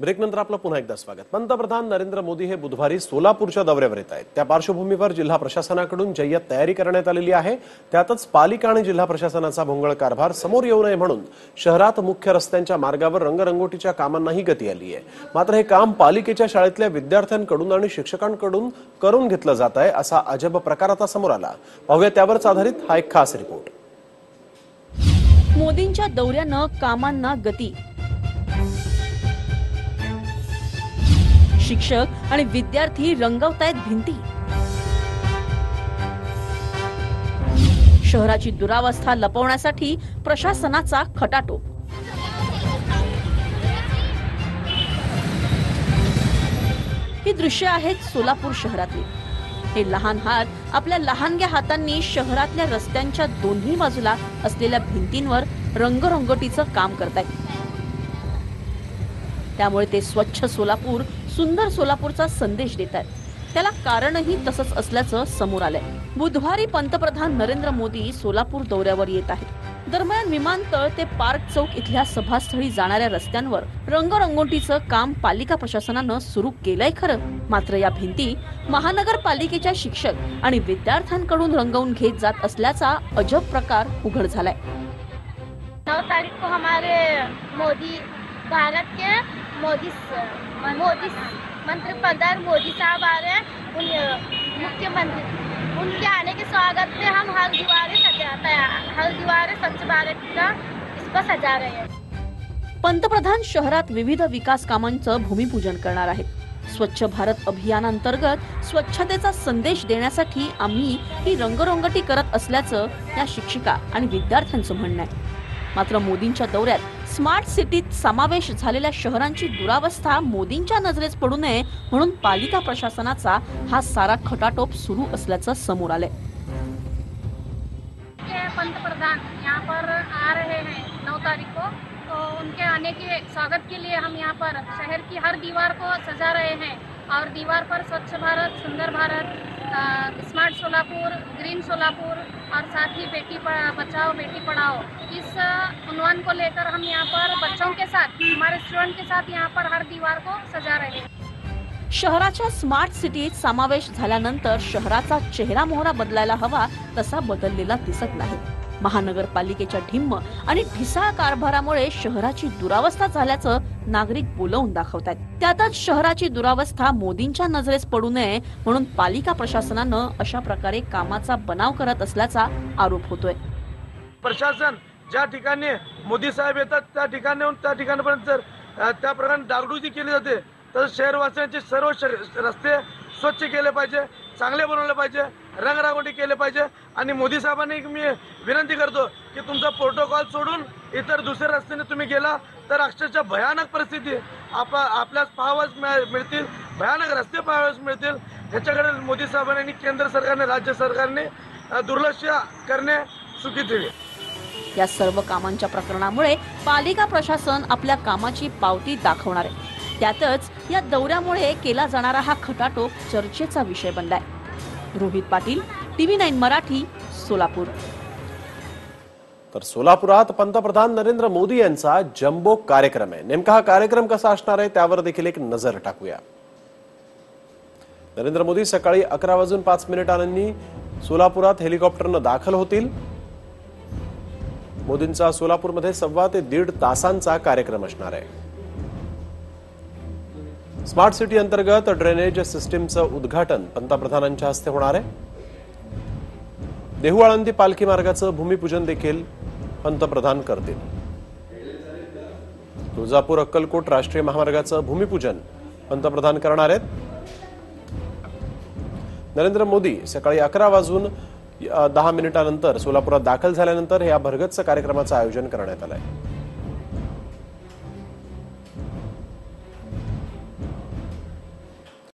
ब्रेकनंतर आपलं पुन्हा एकदा स्वागत. पंतप्रधान नरेंद्र मोदी हे बुधवारी सोलापूरच्या दौऱ्यावर येत आहेत. त्या पार्श्वभूमीवर जिल्हा प्रशासनाकडून जय्यत तयारी करण्यात आलेली आहे. त्यातच पालिका आणि जिल्हा प्रशासनाचा भोंगळ कारभार समोर येऊ नये म्हणून शहरात मुख्य रस्त्यांच्या मार्गावर रंगरंगोटीच्या कामांनाही गती आली आहे. मात्र हे काम पालिकेच्या शाळेतल्या विद्यार्थ्यांकडून आणि शिक्षकांकडून करून घेतलं जात आहे असा अजब प्रकार आता समोर आला. पाहूया त्यावरच आधारित हा एक खास रिपोर्ट. मोदींच्या दौऱ्यानं कामांना गती. शिक्षक आणि विद्यार्थी रंगवतायत भिंती. शहराची दुरावस्था लपवण्यासाठी प्रशासनाचा खटाटोप. ही दृश्य आहेत सोलापूर शहरातली. हे लहान हात आपल्या लहानग्या हातांनी शहरातल्या रस्त्यांच्या दोन्ही बाजूला असलेल्या भिंतींवर रंगरंगोटीचं काम करतायत. त्यामुळे ते स्वच्छ सोलापूर सुंदर सोलापूरचा संदेश देत आहेत त्याला कारणही तसंच असल्याचं समोर आलंय. बुधवारी पंतप्रधान नरेंद्र मोदी सोलापूर दौऱ्यावर येत आहेत. दरम्यान विमानतळ ते पार्क चौक इथल्या सभास्थळी जाणाऱ्या रस्त्यांवर रंगरंगोटीचं काम पालिका प्रशासनानं सुरू केलंय खरं. मात्र या भिंती महानगरपालिकेच्या शिक्षक आणि विद्यार्थ्यांकडून रंगवून घेत जात असल्याचा अजब प्रकार उघड झालाय. नौ तारीख को हमारे मोदी भारत के मोदी मोदी मंत्री प्रधान मोदी साहब आ रहे हैं। उन मुख्यमंत्री उनके आने के स्वागत में हम हर दीवारें सजाते हैं हर दीवारें स्वच्छ भारत का इसको सजा रहे हैं। पंतप्रधान शहरात विविध विकास कामांचं भूमिपूजन करणार आहेत. स्वच्छ भारत अभियानांतर्गत स्वच्छतेचा संदेश देण्यासाठी आम्ही ही रंगरंगटी करत असल्याचं या शिक्षिका आणि विद्यार्थ्यांचं म्हणणं आहे. मात्र मोदींच्या दौऱ्यात स्मार्ट सिटीत समावेश झालेल्या शहरांची दुरावस्था मोदींच्या नजरेस पडू नये म्हणून पालिका प्रशासनाचा हा सारा खटाटोप सुरू असल्याचं समोर आलंय. पंतप्रधान यहाँ पर आ रहे हैं नौ तारीख को। तो उनके आने के स्वागत के लिए हम यहाँ पर शहर की हर दीवार को सजा रहे हैं। और दीवार पर स्वच्छ भारत सुंदर भारत स्मार्ट सोलापुर ग्रीन सोलापुर और साथ ही बेटी बचाओ बेटी पढ़ाओ। इस उन्वान को लेकर हम यहाँ पर बच्चों के साथ हमारे स्टूडेंट के साथ यहाँ पर हर दीवार को सजा रहे हैं। शहराच्या स्मार्ट सिटीत समावेश झाल्यानंतर शहराचा चेहरा मोहरा बदलायला हवा तसा बदललेला दिसत नाही. महानगरपालिकेच्या ढिम्म आणि ढिसाळ कारभारामुळे शहराची दुरावस्था झाल्याचं नागरिक बोलवून दाखवतात त्यातच शहराची दुरावस्था मोदींच्या नजरेस पडू नये म्हणून पालिका प्रशासनानं अशा प्रकारे कामाचा बनाव करत असल्याचा आरोप होतोय. प्रशासन ज्या ठिकाणी मोदी साहेब येतात त्या ठिकाणी त्या ठिकाणपर्यंत जर त्या प्रकारे डागडुजी केली जाते तर शहरवासियांचे सर्व श- रस्ते स्वच्छ केले पाहिजे चांगले बनवले पाहिजे. रंगरांगोटी केले पाहिजे. आणि मोदी साहेबांनी मी विनंती करतो की तुमचा प्रोटोकॉल सोडून इतर दुसऱ्या रस्त्याने तुम्ही गेला तर अक्षरशः भयानक परिस्थिती आप आपल्यास पाहावंच मिळतील. भयानक रस्ते पाहावयास मिळतील. ह्याच्याकडे मोदी साहेबांनी आणि केंद्र सरकारने राज्य सरकारने दुर्लक्ष करणे चुकीचे आहे या सर्व कामांच्या प्रकरणामुळे पालिका प्रशासन आपल्या कामाची पावती दाखवणार आहे. त्यातच या दौऱ्यामुळे केला जाणारा हा खटाटोप चर्चेचा विषय बनलाय. Rohit Patil TV nine Marathi Solapur. तर सोलापुरात पंतप्रधान नरेंद्र मोदी यांचा जम्बो कार्यक्रम आहे. नेमका हा कार्यक्रम कसा असणार आहे त्यावर देखील एक नजर टाकूया. नरेंद्र मोदी सकाळी अकरा वाजून पाच मिनिटांनी सोलापुरात हेलिकॉप्टरनं दाखल होतील. मोदींचा सोलापूरमध्ये सव्वा ते दीड तासांचा कार्यक्रम असणार आहे. स्मार्ट सिटी अंतर्गत ड्रेनेज सिस्टीमचं उद्घाटन पंतप्रधानांच्या हस्ते होणार आहे. देहू आळंदी पालखी मार्गाचं भूमिपूजन देखील पंतप्रधान करतील. तुळजापूर अक्कलकोट राष्ट्रीय महामार्गाचं भूमिपूजन पंतप्रधान करणार आहेत. नरेंद्र मोदी सकाळी अकरा वाजून दहा मिनिटानंतर सोलापुरात दाखल झाल्यानंतर या भरगतचं कार्यक्रमाचं आयोजन करण्यात आलं आहे